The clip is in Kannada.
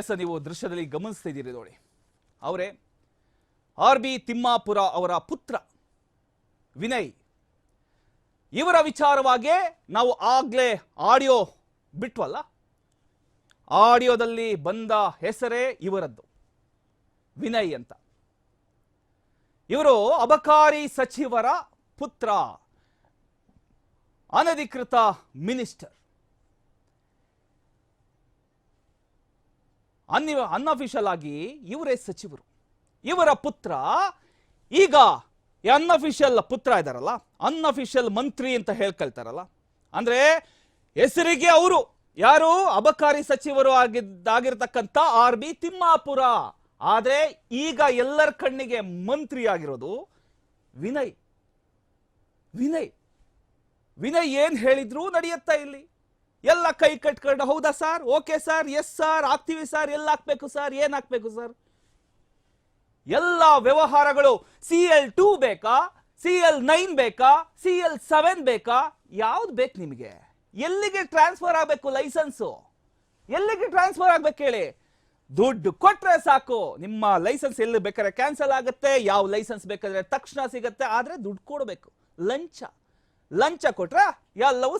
ಎಸ್, ನೀವು ದೃಶ್ಯದಲ್ಲಿ ಗಮನಿಸ್ತಾ ಇದ್ದೀರಿ ನೋಡಿ. ಅವರೇ, ಆರ್ ಬಿ ತಿಮ್ಮಾಪುರ ಅವರ ಪುತ್ರ ವಿನಯ್. ಇವರ ವಿಚಾರವಾಗಿ ನಾವು ಆಗ್ಲೇ ಆಡಿಯೋ ಬಿಟ್ವಲ್ಲ? ಆಡಿಯೋದಲ್ಲಿ ಬಂದ ಹೆಸರೇ ಇವರದ್ದು, ವಿನಯ್ ಅಂತ. ಇವರು ಅಬಕಾರಿ ಸಚಿವರ ಪುತ್ರ, ಅನಧಿಕೃತ ಮಿನಿಸ್ಟರ್. ಅನ್ ಅನ್ಅಫಿಷಿಯಲ್ ಆಗಿ ಇವರೇ ಸಚಿವರು. ಇವರ ಪುತ್ರ, ಈಗ ಅನ್ಅಫಿಷಿಯಲ್ ಪುತ್ರ ಇದ್ದಾರಲ್ಲ ಅನ್ಅಫಿಷಿಯಲ್ ಮಂತ್ರಿ ಅಂತ ಹೇಳ್ಕೊಳ್ತಾರಲ್ಲ. ಅಂದ್ರೆ ಹೆಸರಿಗೆ ಅವರು, ಯಾರು? ಅಬಕಾರಿ ಸಚಿವರು ಆಗಿದ್ದಾಗಿರ್ತಕ್ಕಂಥ ಆರ್ ಬಿ ತಿಮ್ಮಾಪುರ. ಆದ್ರೆ ಈಗ ಎಲ್ಲರ ಕಣ್ಣಿಗೆ ಮಂತ್ರಿ ಆಗಿರೋದು ವಿನಯ್. ವಿನಯ್. ವಿನಯ್ ಏನ್ ಹೇಳಿದ್ರು ನಡೆಯುತ್ತಾ ಇಲ್ಲಿ? ಎಲ್ಲ ಕೈ ಕಟ್ಕೊಂಡು, ಹೌದಾ sir? Okay sir? Yes sir. ಆಗ್ತೀವಿ ಸರ್. ಎಲ್ಲ ಹಾಕ್ಬೇಕು ಸರ್? ಏನ್ ಹಾಕ್ಬೇಕು ಸರ್? ಎಲ್ಲ ವ್ಯವಹಾರಗಳು ಸಿ ಎಲ್ ಟೂ ಬೇಕಾ? ಸಿ ಎಲ್ ನೈನ್ ಬೇಕಾ? ಸಿ ಎಲ್ ಸೆವೆನ್ ಬೇಕಾ? ಯಾವ್ದು ಬೇಕು ನಿಮಗೆ? ಎಲ್ಲಿಗೆ ಟ್ರಾನ್ಸ್ಫರ್ ಆಗಬೇಕು ಲೈಸೆನ್ಸು ಎಲ್ಲಿಗೆ ಟ್ರಾನ್ಸ್ಫರ್ ಆಗ್ಬೇಕು ಹೇಳಿ? ದುಡ್ಡು ಕೊಟ್ರೆ ಸಾಕು. ನಿಮ್ಮ ಲೈಸೆನ್ಸ್ ಎಲ್ಲಿ ಬೇಕಾದ್ರೆ ಕ್ಯಾನ್ಸಲ್ ಆಗುತ್ತೆ. ಯಾವ ಲೈಸೆನ್ಸ್ ಬೇಕಾದ್ರೆ ತಕ್ಷಣ ಸಿಗುತ್ತೆ. ಆದ್ರೆ ದುಡ್ಡು ಕೊಡಬೇಕು. ಲಂಚ. ಲಂಚ ಕೊಟ್ರೆ ಎಲ್ಲವೂ